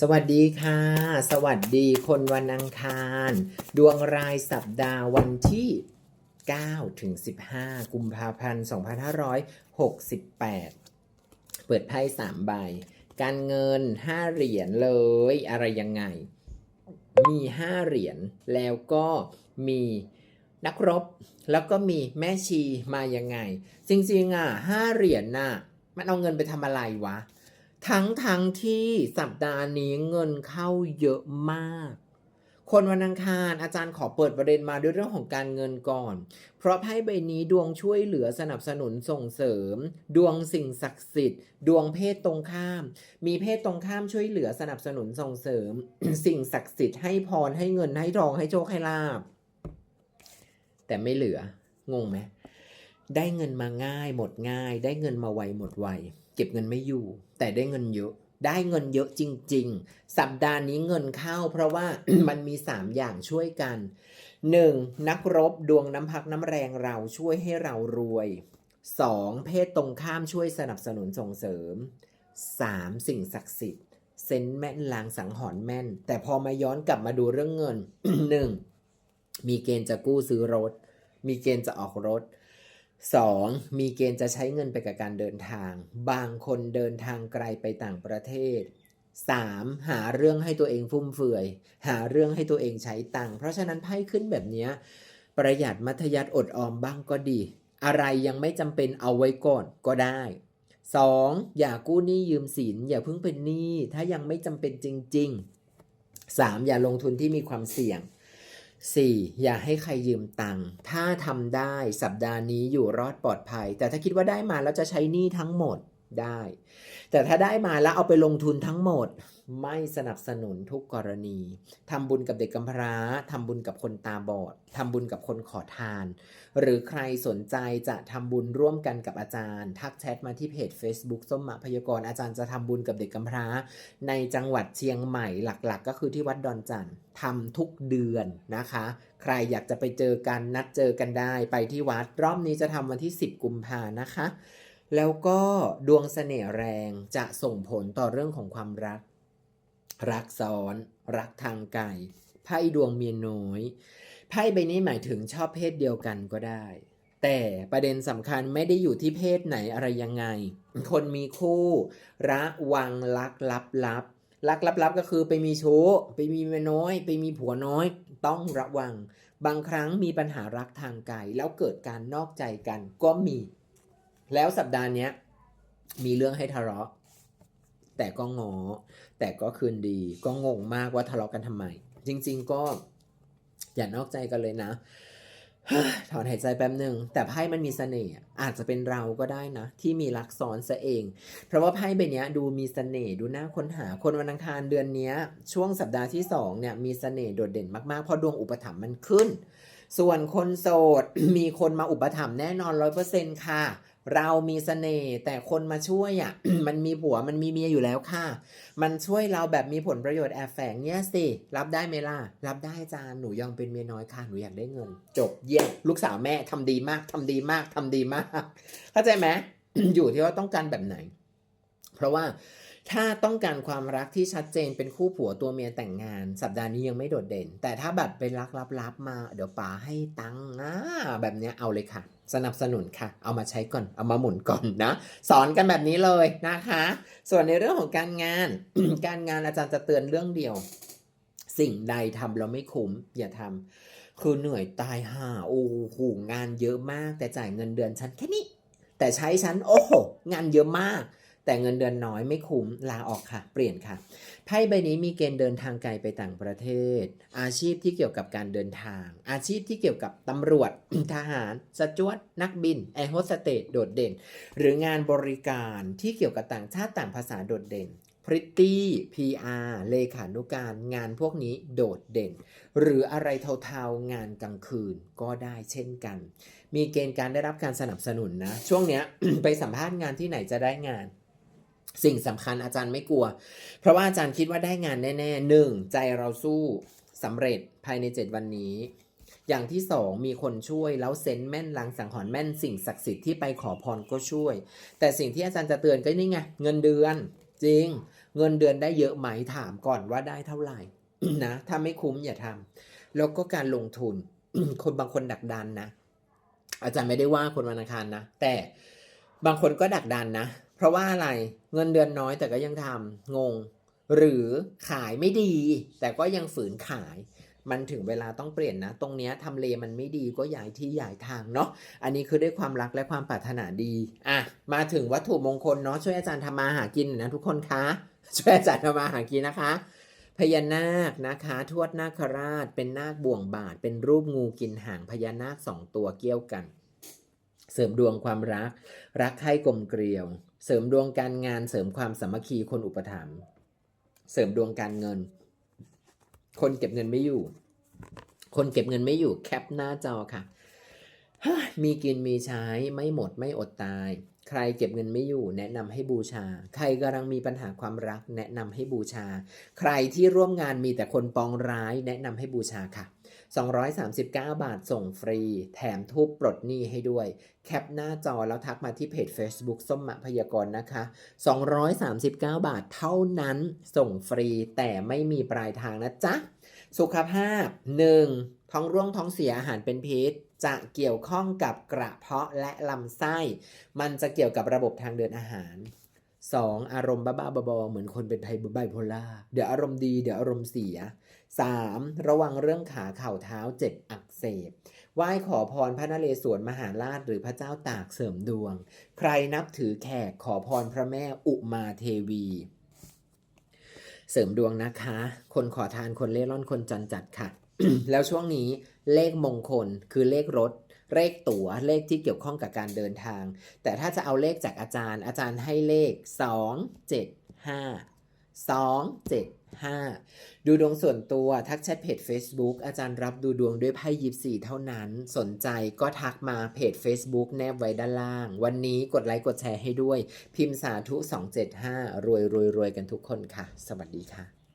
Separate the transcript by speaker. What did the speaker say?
Speaker 1: สวัสดีค่ะ สวัสดีคนวันอังคาร ดวงรายสัปดาห์วันที่9ถึง15 กุมภาพันธ์ 2568 เปิดไพ่3ใบ การเงิน 5 เหรียญเลย อะไรยังไง มี 5 เหรียญแล้วก็มีนักรบ แล้วก็มีแม่ชีมายังไง จริงๆอะ5เหรียญน่ะ มันเอาเงินไปทำอะไรวะ ทั้งทั้งที่สัปดาห์นี้เงินเข้าเยอะมาก คนวันอังคารอาจารย์ขอเปิดประเด็นมาด้วยเรื่องของการเงินก่อน เพราะไพ่ใบนี้ดวงช่วยเหลือสนับสนุนส่งเสริม ดวงสิ่งศักดิ์สิทธิ์ ดวงเพศตรงข้าม มีเพศตรงข้ามช่วยเหลือสนับสนุนส่งเสริม สิ่งศักดิ์สิทธิ์ให้พรให้เงินให้ทองให้โชคให้ลาบ แต่ไม่เหลืองงไหมได้เงินมาง่ายหมดง่าย ได้เงินมาไวหมดไว เก็บเงินไม่อยู่ แต่ได้เงินเยอะ ได้เงินเยอะจริง ๆ สัปดาห์นี้เงินเข้า เพราะว่ามันมี 3 อย่างช่วยกัน 1. นักรบดวงน้ำพักน้ำแรงเราช่วยให้เรารวย 2. เพศตรงข้ามช่วยสนับสนุนส่งเสริม 3. สิ่งศักดิ์สิทธิ์เซนแม่นลางสังหรณ์แม่น แต่พอมาย้อนกลับมาดูเรื่องเงิน 1. มีเกณฑ์จะกู้ซื้อรถ มีเกณฑ์จะออกรถ 2. มีเกณฑ์จะใช้เงินไปกับการเดินทาง บางคนเดินทางไกลไปต่างประเทศ 3. หาเรื่องให้ตัวเองฟุ่มเฟือย หาเรื่องให้ตัวเองใช้ตังค์เพราะฉะนั้นไพ่ขึ้นแบบนี้ ประหยัดมัธยัติอดออมบ้างก็ดี อะไรยังไม่จำเป็นเอาไว้ก่อนก็ได้ 2. อย่ากู้หนี้ยืมสิน อย่าเพิ่งเป็นหนี้ถ้ายังไม่จำเป็นจริง ๆ 3. อย่าลงทุนที่มีความเสี่ยง 4. อย่าให้ใครยืมตังค์ ถ้าทำได้สัปดาห์นี้อยู่รอดปลอดภัย แต่ถ้าคิดว่าได้มาแล้วจะใช้หนี้ทั้งหมด ได้ แต่ถ้าได้มาแล้วเอาไปลงทุนทั้งหมด ไม่สนับสนุนทุกกรณีทำบุญกับเด็กกำพร้าทำบุญกับคนตาบอดทำบุญกับคนขอทาน หรือใครสนใจจะทำบุญร่วมกันกับอาจารย์ ทักแชทมาที่เพจ Facebook ส้มมาพยากรอาจารย์จะทำบุญกับเด็กกำพร้า ในจังหวัดเชียงใหม่หลักๆ ก็คือที่วัดดอนจันทร์ทำทุกเดือนนะคะ ใครอยากจะไปเจอกันนัดเจอกันได้ไปที่วัดรอบนี้จะทำวันที่ 10 กุมภานะคะ แล้วก็ดวงเสน่ห์แรงจะส่งผลต่อเรื่องของความรัก รักซ้อน รักทางไกลไพ่ดวงเมียน้อยไพ่ใบนี้หมายถึงชอบเพศเดียวกันก็ได้ แต่ประเด็นสำคัญไม่ได้อยู่ที่เพศไหนอะไรยังไง คนมีคู่ ระวังลักลับลับลักลับลับก็คือไปมีชู้ไปมีเมียน้อย ไปมีผัวน้อย ต้องระวัง บางครั้งมีปัญหารักทางไกลแล้วเกิดการนอกใจกันก็มี แล้วสัปดาห์เนี้ยมีเรื่องให้ทะเลาะ แต่ก็งอ แต่ก็คืนดี ก็งงมากว่าทะเลาะกันทำไม จริง ๆ ก็อย่านอกใจกันเลยนะถอนหายใจแป๊บหนึ่งแต่ไพ่มันมีเสน่ห์อาจจะเป็นเราก็ได้นะ ที่มีรักซ้อนซะเอง เพราะว่าไพ่ใบนี้ดูมีเสน่ห์ดูน่าค้นหาคนวันอังคารเดือนนี้ช่วงสัปดาห์ที่สองเนี่ยมีเสน่ห์โดดเด่นมากๆเพราะดวงอุปถัมภ์มันขึ้น ส่วนคนโสด มีคนมาอุปถัมภ์แน่นอนร้อยเปอร์เซ็นต์ค่ะ เรามีเสน่ห์แต่คนมาช่วยอะ มันมีผัวมันมีเมียอยู่แล้วค่ะ มันช่วยเราแบบมีผลประโยชน์แอบแฝงเนี่ยสิ รับได้ไหมล่ะ รับได้จานหนูยองเป็นเมียน้อยค่ะ หนูอยากได้เงิน จบเยี่ยมลูกสาวแม่ทำดีมากทำดีมากทำดีมาก เข้าใจไหมอยู่ที่ว่าต้องการแบบไหน เพราะว่า ถ้าต้องการความรักที่ชัดเจนเป็นคู่ผัวตัวเมียแต่งงาน สัปดาห์นี้ยังไม่โดดเด่น แต่ถ้าแบบเป็นรักลับๆมา เดี๋ยวป๋าให้ตังค์อ่าแบบเนี้ยเอาเลยค่ะ สนับสนุนค่ะ เอามาใช้ก่อนเอามาหมุนก่อนนะ สอนกันแบบนี้เลยนะคะ ส่วนในเรื่องของการงาน การงานอาจารย์จะเตือนเรื่องเดียว สิ่งใดทำเราไม่คุ้มอย่าทำคือเหนื่อยตายห่าโอ้โหงานเยอะมาก แต่จ่ายเงินเดือนฉันแค่นี้แต่ใช้ฉันโอ้โหงานเยอะมาก แต่เงินเดือนน้อยไม่คุ้มลาออกค่ะ เปลี่ยนค่ะไพ่ใบนี้มีเกณฑ์เดินทางไกลไปต่างประเทศ อาชีพที่เกี่ยวกับการเดินทาง อาชีพที่เกี่ยวกับตำรวจทหารสจวตนักบินแอร์โฮสเตสโดดเด่น หรืองานบริการที่เกี่ยวกับต่างชาติต่างภาษาโดดเด่นพริตตี้ PR เลขานุการงานพวกนี้โดดเด่น หรืออะไรเทาๆงานกลางคืนก็ได้เช่นกัน มีเกณฑ์การได้รับการสนับสนุนนะ ช่วงเนี้ยไปสัมภาษณ์งานที่ไหนจะได้งาน สิ่งสำคัญอาจารย์ไม่กลัว เพราะว่าอาจารย์คิดว่าได้งานแน่ๆหนึ่งใจเราสู้สำเร็จภายใน 7 วันนี้ อย่างที่สองมีคนช่วยแล้วเซนแม่นลังสังหรณ์แม่นสิ่งศักดิ์สิทธิ์ที่ไปขอพรก็ช่วย แต่สิ่งที่อาจารย์จะเตือนก็นี่ไงเงินเดือน จริง เงินเดือนได้เยอะไหมถามก่อนว่าได้เท่าไหร่นะถ้าไม่คุ้มอย่าทำแล้วก็การลงทุน คนบางคนดักดันนะอาจารย์ไม่ได้ว่าคนวันอังคารนะแต่บางคนก็ดักดันนะ เพราะว่าอะไรเงินเดือนน้อยแต่ก็ยังทำงง หรือขายไม่ดี แต่ก็ยังฝืนขาย มันถึงเวลาต้องเปลี่ยนนะ ตรงนี้ทำเลมันไม่ดีก็ย้ายที่ย้ายทางเนาะอันนี้คือด้วยความรักและความปรารถนาดีอะมาถึงวัตถุมงคลเนาะช่วยอาจารย์ทำมาหากินหน่อยนะทุกคนคะช่วยอาจารย์ทำมาหากินนะคะพญานาคนะคะทวดนาคราช เป็นนาคบ่วงบาท เป็นรูปงูกินหางพญานาคสองตัวเกี่ยวกัน เสริมดวงความรัก รักใคร่กลมเกลียว เสริมดวงการงาน เสริมความสามัคคีคนอุปถัมภ์เสริมดวงการเงิน คนเก็บเงินไม่อยู่ คนเก็บเงินไม่อยู่แคปหน้าจอค่ะมีกินมีใช้ไม่หมดไม่อดตาย ใครเก็บเงินไม่อยู่ แนะนำให้บูชา ใครกำลังมีปัญหาความรัก แนะนำให้บูชา ใครที่ร่วมงานมีแต่คนปองร้าย แนะนำให้บูชาค่ะ 239 บาทส่งฟรี แถมทูบปลดหนี้ให้ด้วย แคปหน้าจอแล้วทักมาที่เพจ Facebook ส้มมะพยากรณ์นะคะ 239 บาทเท่านั้นส่งฟรีแต่ไม่มีปลายทางนะจ๊ะ สุขภาพ 1. ท้องร่วงท้องเสียอาหารเป็นพิษจะเกี่ยวข้องกับกระเพาะและลำไส้ มันจะเกี่ยวกับระบบทางเดินอาหาร 2. อารมณ์บ้าๆบอๆเหมือนคนเป็นไทไบโพล่าเดี๋ยวอารมณ์ดีเดี๋ยวอารมณ์เสีย 3. ระวังเรื่องขาเข่าเท้าเจ็บอักเสบไหว้ขอพรพระนเรศวรมหาราชหรือพระเจ้าตากเสริมดวง ใครนับถือแขกขอพรพระแม่อุมาเทวี เสริมดวงนะคะ คนขอทานคนเล่ร่อนคนจันจัดค่ะ แล้วช่วงนี้เลขมงคลคือเลขรถ เลขตั๋วเลขที่เกี่ยวข้องกับการเดินทาง แต่ถ้าจะเอาเลขจากอาจารย์ อาจารย์ให้เลข 2 7 5 2 7 5 ดูดวงส่วนตัวทักแชทเพจ Facebook อาจารย์รับดูดวงด้วยไพ่ยิปซีเท่านั้น สนใจก็ทักมาเพจ Facebook แนบไว้ด้านล่าง วันนี้กดไลค์กดแชร์ให้ด้วย พิมพ์สาธุ 275 รวยรวยรวยกันทุกคนค่ะ สวัสดีค่ะ